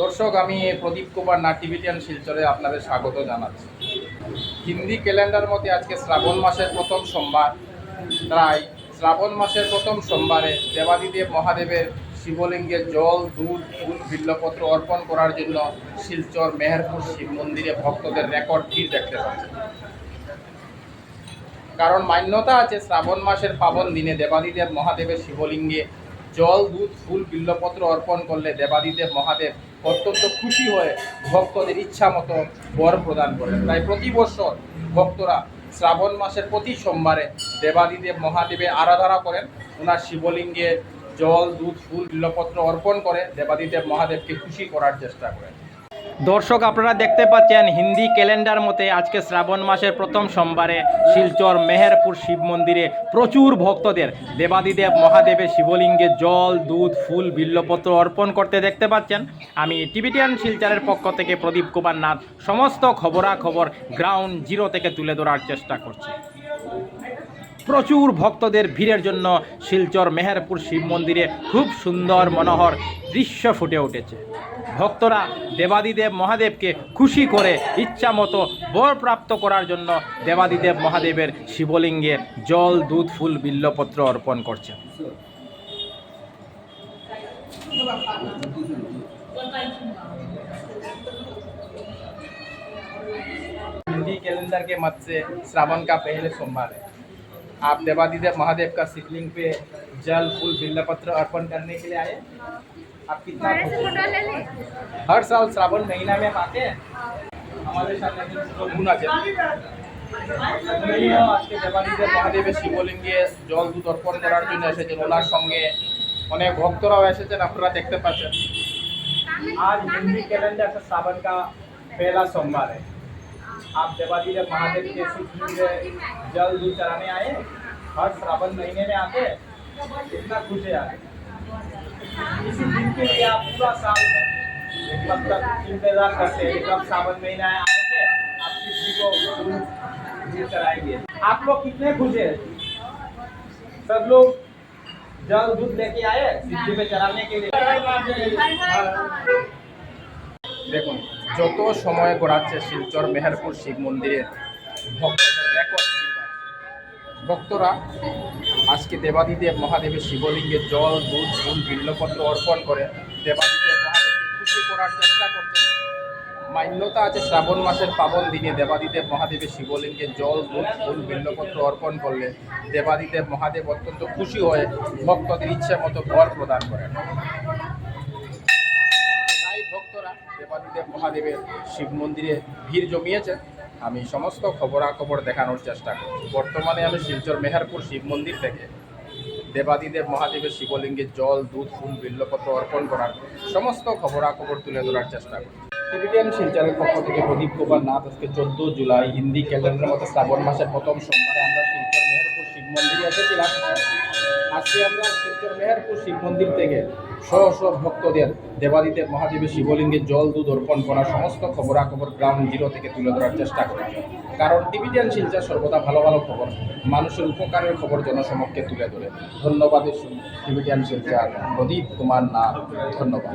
দর্শক, আমি প্রদীপ কুমার না টিভিটিয়ান শিলচরে আপনাদের স্বাগত জানাচ্ছি। হিন্দি ক্যালেন্ডার মতে আজকে শ্রাবণ মাসের প্রথম সোমবার। তাই শ্রাবণ মাসের প্রথম সোমবারে দেবাদিদেব মহাদেবের শিবলিঙ্গের জল, দুধ, ফুল, বিল্লপত্র অর্পণ করার জন্য শিলচর মেহেরপুর শিব মন্দিরে ভক্তদের রেকর্ড ভিড় দেখতে পাচ্ছেন কারণ মান্যতা আছে, শ্রাবণ মাসের পাবন দিনে দেবাদিদেব মহাদেবের শিবলিঙ্গে জল, দুধ, ফুল, বিল্লপত্র অর্পণ করলে দেবাদিদেব মহাদেব অত্যন্ত খুশি হয়ে ভক্তদের ইচ্ছা মতো বর প্রদান করেন। তাই প্রতি বছর ভক্তরা শ্রাবণ মাসের প্রতি সোমবারে দেবাদিদেব মহাদেবের আরাধনা করেন। ওনার শিবলিঙ্গে জল, দুধ, ফুল, বিল্লপত্র অর্পণ করে দেবাদিদেব মহাদেবকে খুশি করার চেষ্টা করেন। দর্শক, আপনারা দেখতে পাচ্ছেন হিন্দি ক্যালেন্ডার মতে আজকে শ্রাবণ মাসের প্রথম সোমবারে শিলচর মেহেরপুর শিব মন্দিরে প্রচুর ভক্তদের। দেবাদিদেব, মহাদেবের শিবলিঙ্গে জল, দুধ, ফুল, বিল্লপত্র অর্পণ করতে দেখতে পাচ্ছেন। আমি টিবিটিয়ান শিলচরের পক্ষ থেকে প্রদীপ কুমার নাথ। সমস্ত খবরাখবর গ্রাউন্ড জিরো থেকে তুলে ধরার চেষ্টা করছি। প্রচুর ভক্তদের ভিড়ের জন্য শিলচর মেহেরপুর শিব মন্দিরে খুব সুন্দর মনোহর দৃশ্য ফুটে উঠেছে ভক্তরা দেবাদিদেব মহাদেবকে খুশি করে ইচ্ছা মতো বর প্রাপ্ত করার জন্য দেবাদিদেব মহাদেবের শিবলিঙ্গে জল দুধ ফুল বিল্লপত্র অর্পণ করছে हिंदी कैलेंडर के मत से श्रावण का पहले सोमवार है आप देवादिदेव महादेव का शिवलिंग पे जल फूल बिल्लपत्र अर्पण करने के लिए आए आप कितना खुश हैं? हर साल श्रावण महीना में आप आते हैं हमारे साथ একজন ছোট বোন আছে উনিও আজকে দেবাদিদেব মহাদেবের শিবলিঙ্গে জল দুধ অর্পণ করার জন্য এসেছেন ওনার সঙ্গে অনেক ভক্তরাও এসেছেন আপনারা দেখতে পাচ্ছেন आज हिंदी कैलेंडर से श्रावण का पहला सोमवार है आप देवादिदेव महादेव के में जल दूध चढ़ाने आए। हर श्रावण महीने में आते कितना खुश है यार। इसी दिन के लिए आप पूरा साल मतलब इंतज़ार करते हैं। कब श्रावण महीना आएँगे, आप शिव जी को दूध चढ़ाएँगे आप लोग कितने खुश हैं? सब लोग जल दूध लेके आए शिव जी पे चढ़ाने के लिए। দেখুন, যত সময় গড়াচ্ছে শিলচর, মেহেরপুর, শিব মন্দিরে ভক্তদের ভক্তরা আজকে দেবাদিদেব মহাদেবের শিবলিঙ্গে জল, দুধ, ফুল, বিল্লপত্র অর্পণ করে দেবাদিদেব মহাদেবকে খুশি করার চেষ্টা করছে মান্যতা আছে শ্রাবণ মাসের পাবন দিনে দেবাদিদেব মহাদেবের শিবলিঙ্গে জল, দুধ, ফুল, বিল্লপত্র অর্পণ করলে দেবাদিদেব মহাদেব অত্যন্ত খুশি হয়ে ভক্তদের ইচ্ছে মতো বর প্রদান করেন। দেবাদিদেব মহাদেবের শিব মন্দিরে ভিড় জমিয়েছে। আমি সমস্ত খবরাখবর দেখানোর চেষ্টা করছি। বর্তমানে আমি শিলচর মেহেরপুর শিব মন্দির থেকে দেবাদিদেব মহাদেবের শিবলিঙ্গে জল, দুধ, ফুল, বিল্লপত্র অর্পণ করার সমস্ত খবরাখবর তুলে ধরার চেষ্টা করছি। টিভিটিয়ান শিলচরের পক্ষ থেকে প্রদীপ কুমার নাথ আজকে চোদ্দ জুলাই হিন্দি ক্যালেন্ডারের মতো শ্রাবণ মাসের প্রথম সোমবারে আমরা শিব মন্দিরে এসেছিলাম। আজকে আমরা শিলচর মেহেরপুর শিব মন্দির থেকে শহ শহ ভক্তদের, দেবাদিদেব মহাদেবের শিবলিঙ্গে জল, দুধ অর্পণ করা সমস্ত খবরাখবর গ্রাউন্ড জিরো থেকে তুলে ধরার চেষ্টা করেছি কারণ টিভিটিয়ান শিলচর সর্বদা ভালো ভালো খবর, মানুষের উপকারের খবর জনসমক্ষে তুলে ধরে। ধন্যবাদ টিভিটিয়ান শিলচর। প্রদীপ কুমার নাথ, ধন্যবাদ।